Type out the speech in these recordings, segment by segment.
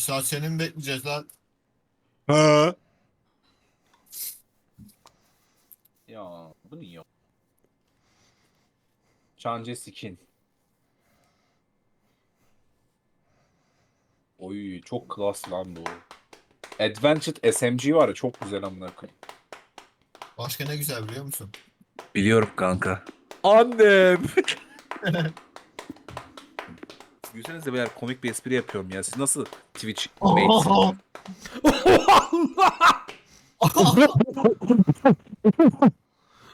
saat seni mi bekleyeceğiz lan? Ha. Ya bu ne ya? Çance skin. Oy çok klas lan bu. Advanced SMG var ya çok güzel amına koyayım. Başka ne güzel biliyor musun? Biliyorum kanka. Annem. Gülsenize beyler komik bir espri yapıyorum ya. Siz nasıl Twitch matesiniz?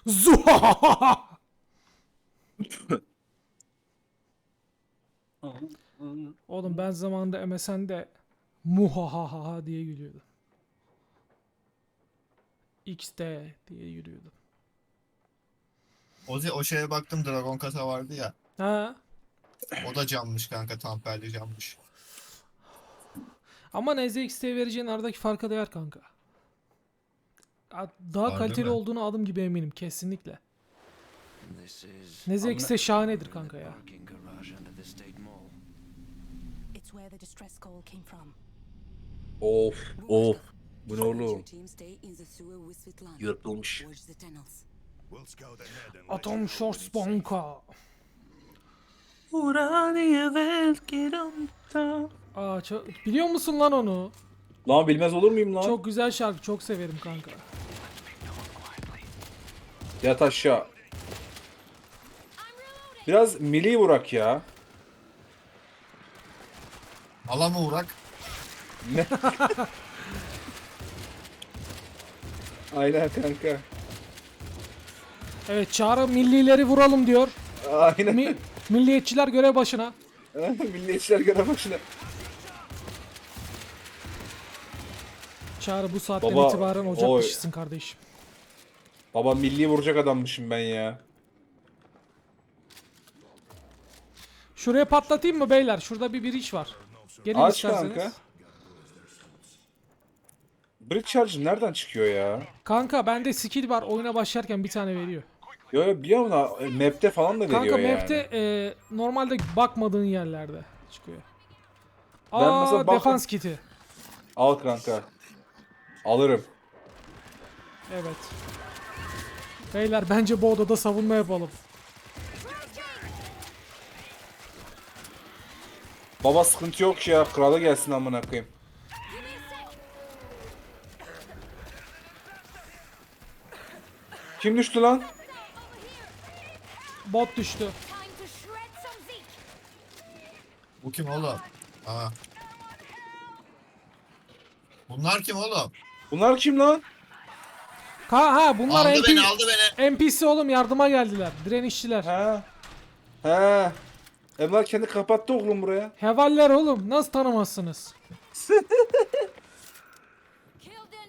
Zuha! Oğlum ben zamanında MSN'de muhahaha diye gülüyordum. XD diye gülüyordum. Ozi o şeye baktım Dragon kasa vardı ya. Ha. O da cammış kanka tamperli cammış. Ama Neze XT vereceğin aradaki farka değer kanka. Daha Harbi kaliteli mi? olduğunu adım gibi eminim kesinlikle. This is Neze Amına- XT şahanedir kanka ya. Of of. Bu ne oğlum? Yırtılmış. Atom Shorts banka. Aa çok... Biliyor musun lan onu? Lan bilmez olur muyum lan? Çok güzel şarkı. Çok severim kanka. Yat aşağı. Biraz milli vurak ya. Ala mı uğrak? Aynen kanka. Evet Çağrı millileri vuralım diyor. Aynen. Mi- milliyetçiler görev başına. Milliyetçiler göre başına. Çağrı bu saatten Baba, itibaren ocak oy. dışısın kardeşim. Baba milli vuracak adammışım ben ya. Şuraya patlatayım mı beyler? Şurada bir bir iş var. Gelin Aç isterseniz. kanka. Bridge charge nereden çıkıyor ya? Kanka bende skill var. Oyuna başlarken bir tane veriyor. Yo yo biliyorum da e, map'te falan da veriyor Kanka yani. map'te e, normalde bakmadığın yerlerde çıkıyor. Ben Aa mesela bak- defans kiti. Al kanka. Alırım. Evet. Beyler bence bu odada savunma yapalım. Baba sıkıntı yok ya. Kralı gelsin amına koyayım. Kim düştü lan? Bot düştü. Bu kim oğlum? Aa. Bunlar kim oğlum? Bunlar kim lan? Ha ha bunlar aldı NP beni aldı beni. NPC oğlum yardıma geldiler. Direnişçiler. He. He. Emrah kendi kapattı oğlum buraya. Hevaller oğlum. Nasıl tanımazsınız?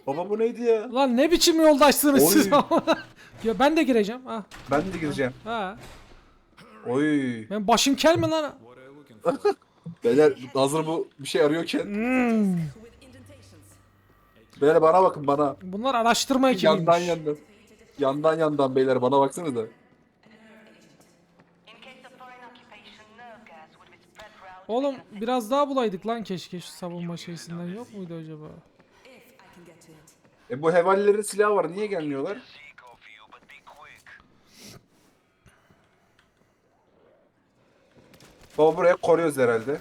Baba bu neydi ya? Lan ne biçim yoldaşsınız Oy. siz? ya ben de gireceğim. Ha. Ben de gideceğim. Ha. Oy. Ben başım kel mi lan? Beyler hazır bu bir şey arıyorken. Hmm. Beyler bana bakın bana. Bunlar araştırma ekibiymiş. Yandan yandan. Yandan yandan beyler bana spread throughout. Oğlum biraz daha bulaydık lan keşke şu savunma şeysinden yok muydu acaba? E bu hevalilerin silahı var niye gelmiyorlar? Baba buraya koruyoruz herhalde.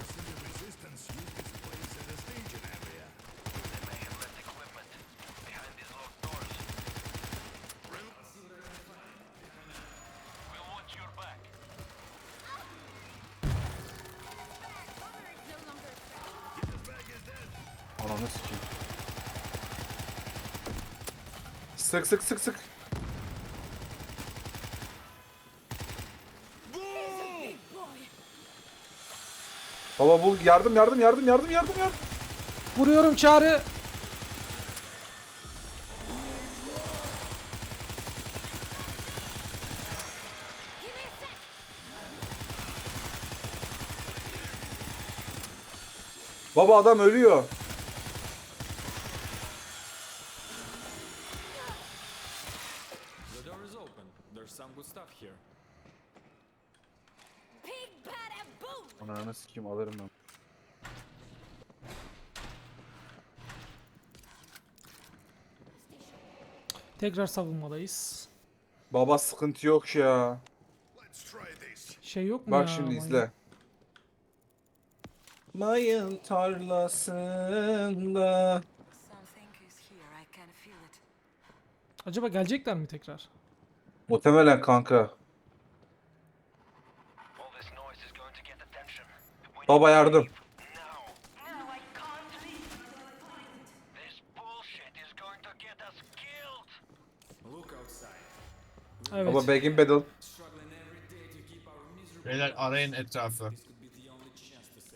Ananı sikeyim. Sık sık sık sık. Baba bul yardım yardım yardım yardım yardım yardım. Vuruyorum çağrı. Baba adam ölüyor. The door is open. There's some good stuff here. Ananı sikeyim alırım ben. Tekrar savunmadayız. Baba sıkıntı yok ya. Şey yok mu Bak ya? şimdi izle. Mayın tarlasında. Acaba gelecekler mi tekrar? Muhtemelen kanka. Look outside. Evet. Baba Battle. Keep our miserable Beyler arayın etrafı.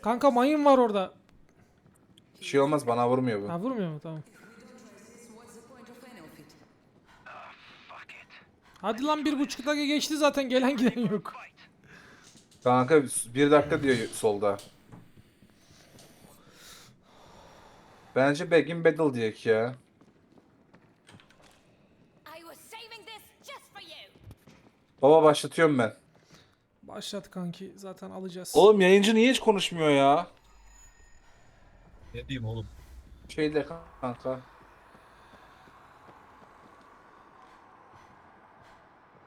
Kanka mayın var orada. Bir şey olmaz bana vurmuyor bu. Ha vurmuyor mu? Tamam. Hadi lan bir buçuk dakika geçti zaten gelen giden yok. Kanka bir dakika diyor solda. Bence Begin Battle diyek ya. Baba başlatıyorum ben. Başlat kanki zaten alacağız. Oğlum yayıncı niye hiç konuşmuyor ya? Ne diyeyim oğlum? Şeyde kanka.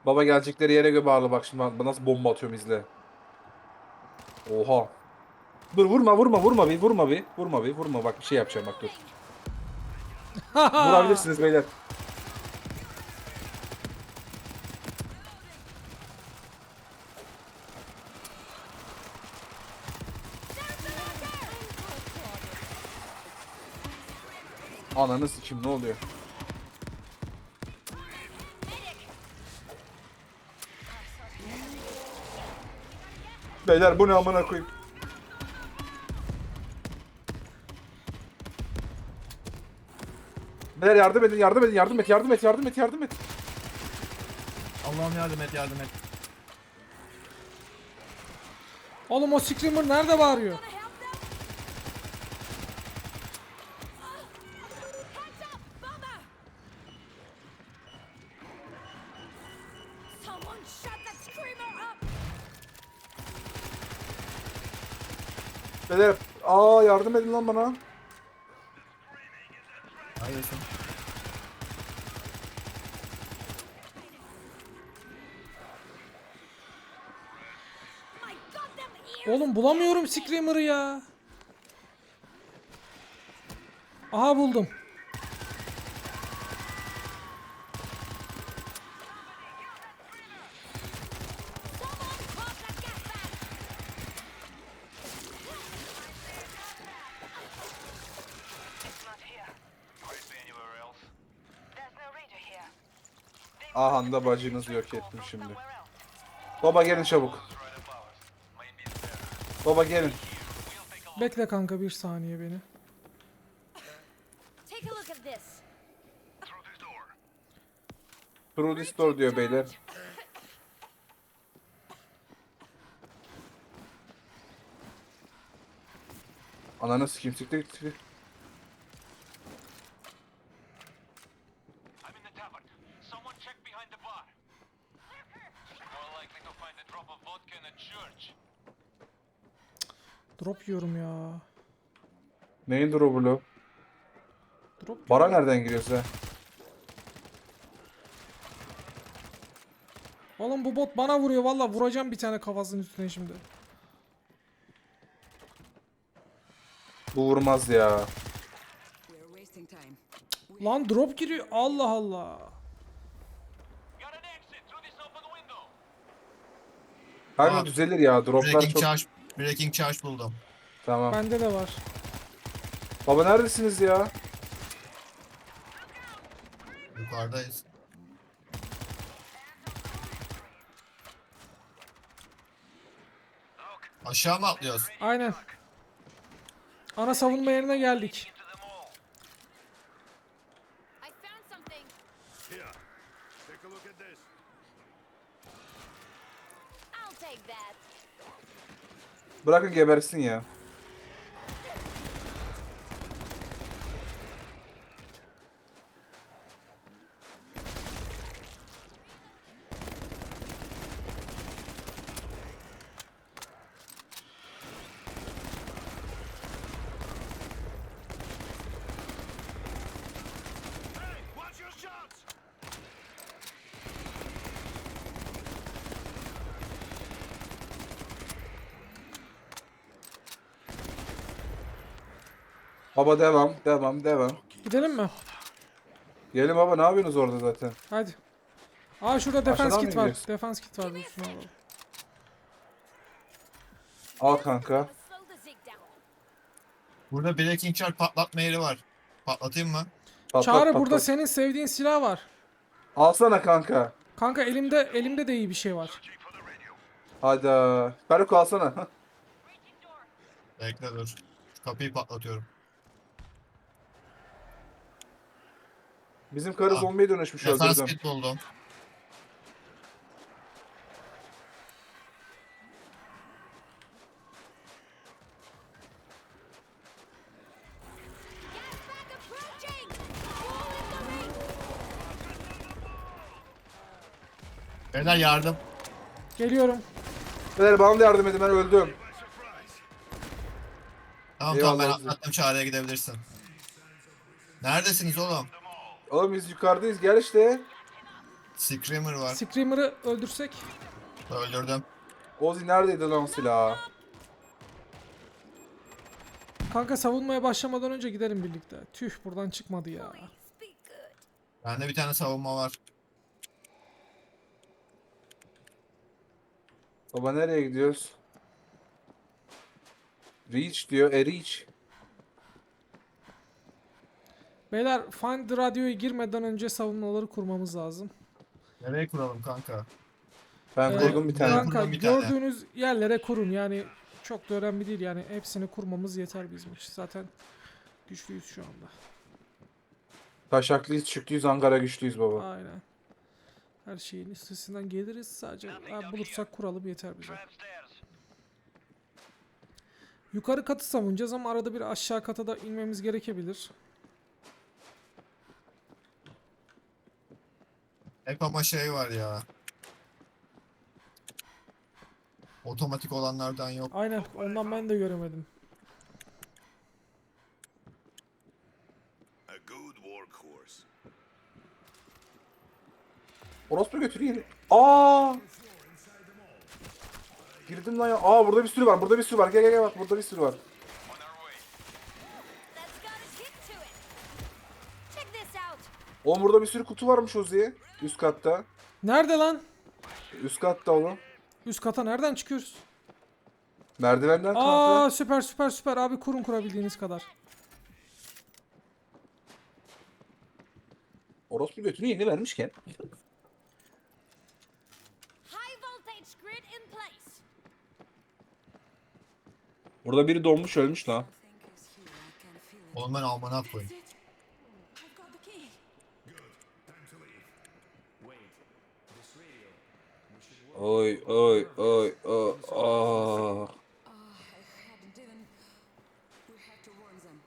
Baba gelecekleri yere göre bağlı bak şimdi bak nasıl bomba atıyorum izle. Oha. Dur vurma vurma vurma bir vurma bir vurma bir vurma bak bir şey yapacağım bak dur. Vurabilirsiniz beyler. Ananı sikim ne oluyor? Beyler bu ne amına koyayım? Beyler yardım edin, yardım edin, yardım et, yardım et, yardım et, yardım et. Allah'ım yardım et yardım et. Oğlum o screamer nerede bağırıyor? Aa yardım edin lan bana. Hayırsın. Oğlum bulamıyorum screamer'ı ya. Aha buldum. They Aha must da have bacınızı yok ettim şimdi. Baba gelin çabuk. Baba gelin. Bekle kanka bir saniye beni. Through this door. Diyor beyler. Ananı sikeyim siktir siktir. I'm in the tavern. Someone check behind the bar. More likely to find a drop of vodka in a church. Drop yiyorum ya. Neyin drop'u lo? Drop Bara nereden giriyoruz ha? Oğlum bu bot bana vuruyor valla vuracağım bir tane kafasının üstüne şimdi. Bu vurmaz ya. Lan drop giriyor Allah Allah. Kanka Aa, düzelir ya. Droplar çok... Breaking charge buldum. Tamam. Bende de var. Baba neredesiniz ya? Yukarıdayız. Aşağı mı atlıyoruz? Aynen. Ana savunma yerine geldik. I found something. I'll take that. Bırakın gebersin ya. Baba devam, devam, devam. Gidelim mi? Gelin baba ne yapıyorsunuz orada zaten? Hadi. Aa şurada defans Aşağıdan kit var. Defans kit var. Şunu alalım. Al kanka. Burada Breaking Charge patlatma yeri var. Patlatayım mı? Patlat, Çağrı patlat. burada senin sevdiğin silah var. Alsana kanka. Kanka elimde elimde de iyi bir şey var. Hadi. Berk alsana. Bekle dur. Şu kapıyı patlatıyorum. Bizim karı Aa, zombiye dönüşmüş Defans öldürdüm. kit buldum. Gas back approaching. Wall in the ring. Beyler yardım. Geliyorum. Beyler bana da yardım edin ben öldüm. Tamam tamam ben Eyvallah. atlattım çağrıya gidebilirsin. Neredesiniz oğlum? Oğlum biz yukarıdayız gel işte. Screamer var. Screamer'ı öldürsek. Öldürdüm. Ozi neredeydi lan silahı? Kanka savunmaya başlamadan önce gidelim birlikte. Tüh buradan çıkmadı ya. Bende bir tane savunma var. Baba nereye gidiyoruz? Reach diyor. E reach. Beyler Find the Radio'ya girmeden önce savunmaları kurmamız lazım. Nereye kuralım kanka? Ben Ee, kurdum bir tane. Kanka bir tane. gördüğünüz yerlere kurun yani çok da önemli değil yani hepsini kurmamız yeter bizim için. Zaten güçlüyüz şu anda. Taşaklıyız, çıktıyız, Ankara güçlüyüz baba. Aynen. Her şeyin üstesinden geliriz sadece ha, bulursak kuralım yeter bize. Yukarı katı savunacağız ama arada bir aşağı kata da inmemiz gerekebilir. Hep ama şey var ya. Otomatik olanlardan yok. Aynen ondan ben de göremedim. A good workhorse. Orospu götüreyim. Aa! Girdim lan ya. Aa burada bir sürü var. Burada bir sürü var. Gel gel gel bak burada bir sürü var. Oğlum burada bir sürü kutu varmış Ozi'ye. Üst katta. Nerede lan? Üst katta oğlum. Üst kata nereden çıkıyoruz? Merdivenden kanka. Aa süper süper süper abi kurun kurabildiğiniz kadar. Orospu götünü yeni vermişken. High voltage grid in place. Burada biri donmuş ölmüş lan. Oğlum ben amına koyayım. Oy oy oy oy. Warn them.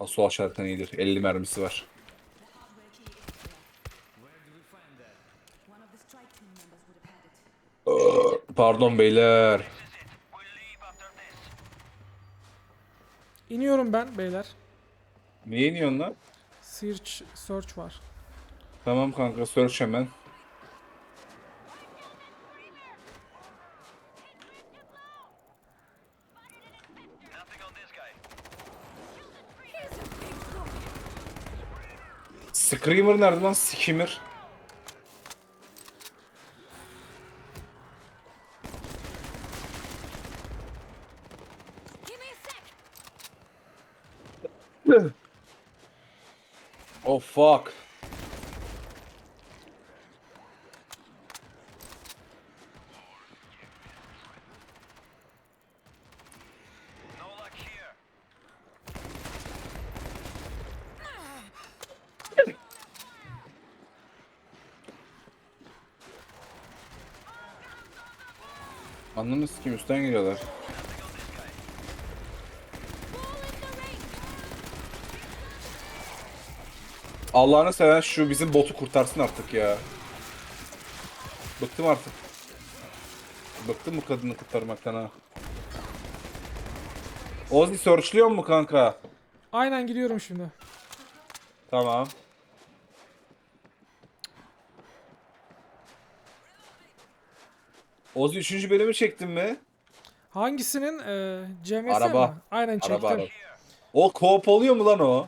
Asıl aşağıdan iyidir. 50 mermisi var. İt. Pardon beyler. İniyorum ben beyler. Niye iniyorsun lan? Search search var. Tamam kanka search hemen. Screamer nerede lan? Skimmer. Oh fuck. Anladınız kim üstten geliyorlar. Allah'ını seven şu bizim botu kurtarsın artık ya. Bıktım artık. Bıktım bu kadını kurtarmaktan ha. Ozzy searchliyor mu kanka? Aynen gidiyorum şimdi. Tamam. Ozzy 3. bölümü çektin mi? Hangisinin? Ee, CMS Araba. mi? Aynen çektim. Araba araba. O co-op oluyor mu lan o?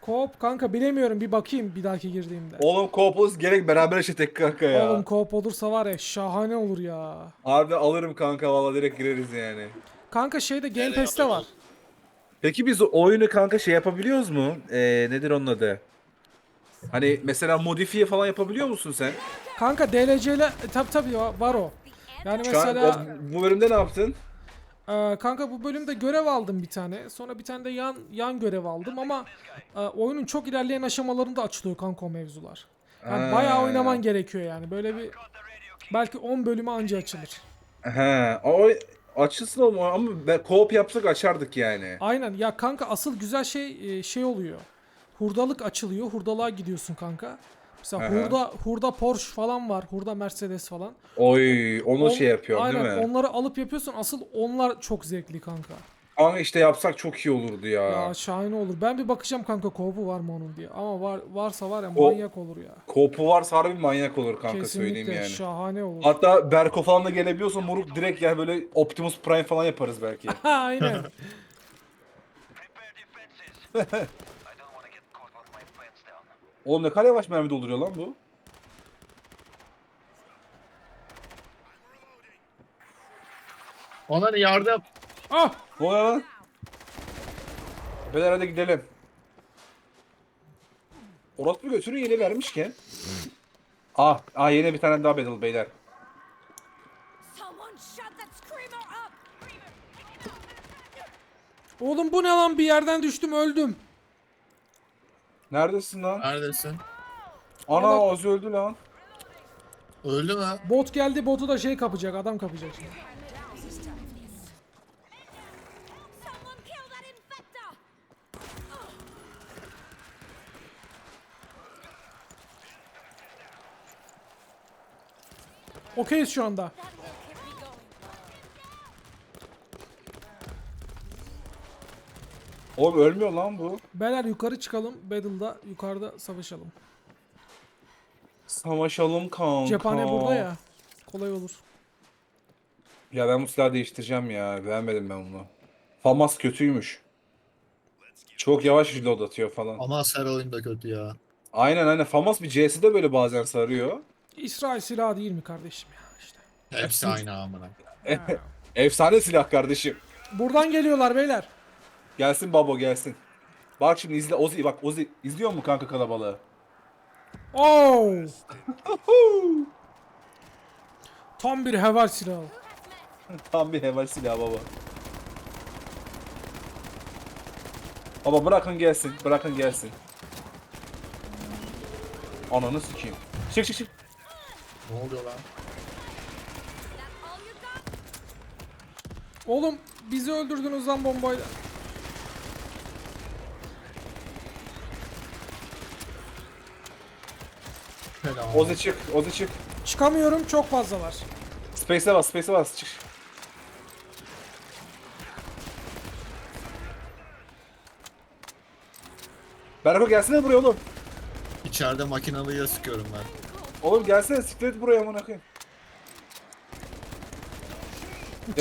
Koop kanka bilemiyorum bir bakayım bir dahaki girdiğimde. Oğlum co-op olursa gerek beraber eşitek kanka ya. Oğlum koop olursa var ya şahane olur ya. Harbi alırım kanka valla direkt gireriz yani. Kanka şeyde Game Pass'te var. Peki biz oyunu kanka şey yapabiliyoruz mu? Ee, nedir onun adı? Hani mesela modifiye falan yapabiliyor musun sen? Kanka DLC ile tabi tabi var o. Yani Şu an mesela o- bu bölümde ne yaptın? e, kanka bu bölümde görev aldım bir tane. Sonra bir tane de yan yan görev aldım ama e, oyunun çok ilerleyen aşamalarında açılıyor kanka o mevzular. Yani Ha. bayağı oynaman gerekiyor yani. Böyle bir belki 10 bölüme anca açılır. He, o açılsın oğlum ama be- co-op yapsak açardık yani. Aynen ya kanka asıl güzel şey e, şey oluyor. Hurdalık açılıyor. Hurdalığa gidiyorsun kanka. Mesela Aha. hurda hurda Porsche falan var. Hurda Mercedes falan. Oy, onu On- şey yapıyor aynen, değil mi? onları alıp yapıyorsun. Asıl onlar çok zevkli kanka. Ama işte yapsak çok iyi olurdu ya. Ya şahane olur. Ben bir bakacağım kanka kovu var mı onun diye. Ama var varsa var ya O- manyak olur ya. Co-op'u varsa harbi manyak olur kanka söyleyeyim Kesinlikle yani. şahane olur. Hatta Berko falan da gelebiliyorsa moruk direkt yani böyle Optimus Prime falan yaparız belki. Aynen. Oğlum ne kadar yavaş mermi dolduruyor lan bu. Onlara yardım. ah! Ne oluyor lan? Beyler hadi gidelim. Orospu götünü yeni vermişken. Ah, ah yeni bir tane daha battle beyler. Oğlum bu ne lan bir yerden düştüm öldüm. Neredesin lan? Neredesin? Ana. Ozi öldü lan. Öldü mü? Bot geldi botu da şey kapacak adam kapacak şimdi. Okeyiz şu anda. Oğlum ölmüyor lan bu. Beyler yukarı çıkalım. Battle'da yukarıda savaşalım. Savaşalım kanka. Cephane burada ya. Kolay olur. Ya ben bu silahı değiştireceğim ya. Beğenmedim ben bunu. Famas kötüymüş. Çok yavaş reload atıyor falan. Ama her oyunda kötü ya. Aynen aynen. Famas bir C'si de böyle bazen sarıyor. İsrail silahı değil mi kardeşim ya işte. Hepsi aynı amına. Efsane silah kardeşim. Buradan geliyorlar beyler. Gelsin babo gelsin. Bak şimdi izle Ozi bak Ozi izliyor mu kanka kalabalığı? Oo! Tam bir heval silahı. Tam bir heval silah baba. Baba bırakın gelsin, bırakın gelsin. Ananı sikeyim. Çık çık çık. Ne oluyor lan? Oğlum bizi öldürdünüz lan bombayla. Fena. Ozi çık, Ozi çık. Çıkamıyorum çok fazlalar. Space'e bas, space'e bas. Çık. Berko gelsene buraya oğlum. İçeride makinalıyla sıkıyorum ben. Oğlum gelsene siklet buraya amına koyayım.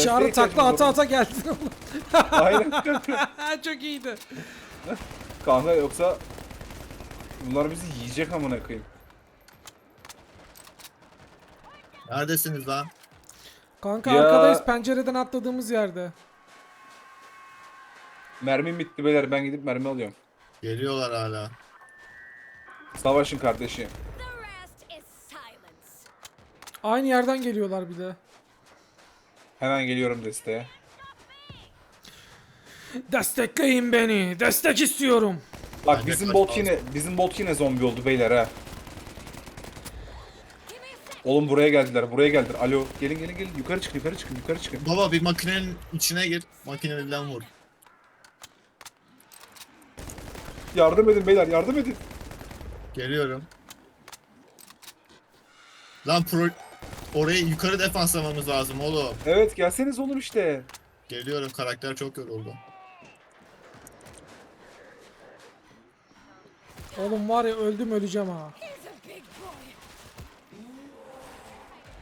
Çağrı takla ata ata oğlum. Aynen. çok iyiydi. Kanka yoksa bunlar bizi yiyecek amına koyayım. Neredesiniz lan? Kanka Ya- arkadayız pencereden atladığımız yerde. Mermim bitti beyler ben gidip mermi alıyorum. Geliyorlar hala. Savaşın kardeşim. The rest is silence. Aynı yerden geliyorlar bir de. Hemen geliyorum desteğe. Destekleyin beni. Destek istiyorum. Bak Bence bizim kaç bot lazım. yine bizim bot yine zombi oldu beyler ha. Oğlum buraya geldiler, buraya geldiler. Alo, gelin gelin gelin. Yukarı çıkın, yukarı çıkın, yukarı çıkın. Baba bir makinenin içine gir. Makineden vur. Yardım edin beyler, yardım edin. Geliyorum. Lan pro... Orayı yukarı defanslamamız lazım oğlum. Evet, gelseniz oğlum işte. Geliyorum karakter çok yoruldu. Oğlum var ya öldüm öleceğim ha. He's a big boy. Ben machine gun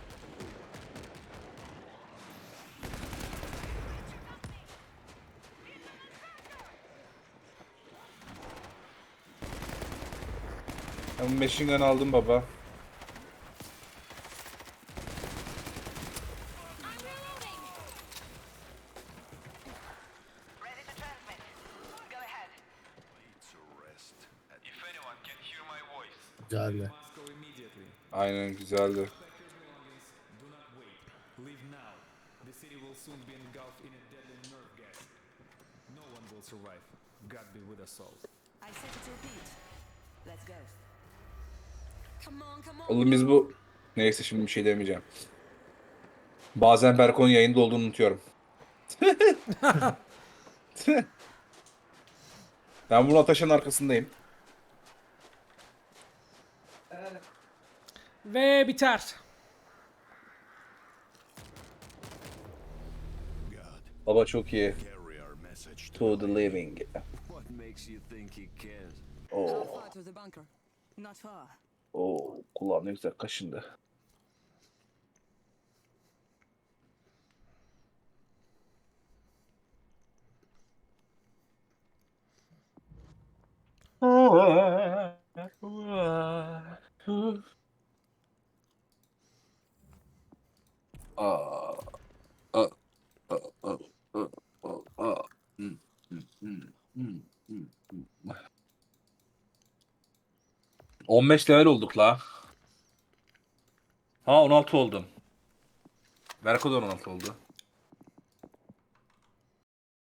aldım baba. Ready to transmit. Go ahead. To rest. If anyone can hear my voice. Güzeldi. Must go immediately. Aynen güzeldi. Packers belongings, do not wait. Leave now. The city will soon be engulfed in a deadly nerve gas. No one will survive. God be with us all. I set it to repeat. Let's go. Oğlum biz bu... Neyse şimdi bir şey demeyeceğim. Bazen Berko'nun yayında olduğunu unutuyorum. ben bunu Ataş'ın arkasındayım. Ve biter. Baba çok iyi. to To the living. What Oo, kulağım ne güzel kaşındı. Aa, aa, aa, aa, aa, aa. Hmm, hmm, hmm, hmm, hmm, hmm. 15 level olduk la. Ha 16 oldum. Berko da 16 oldu.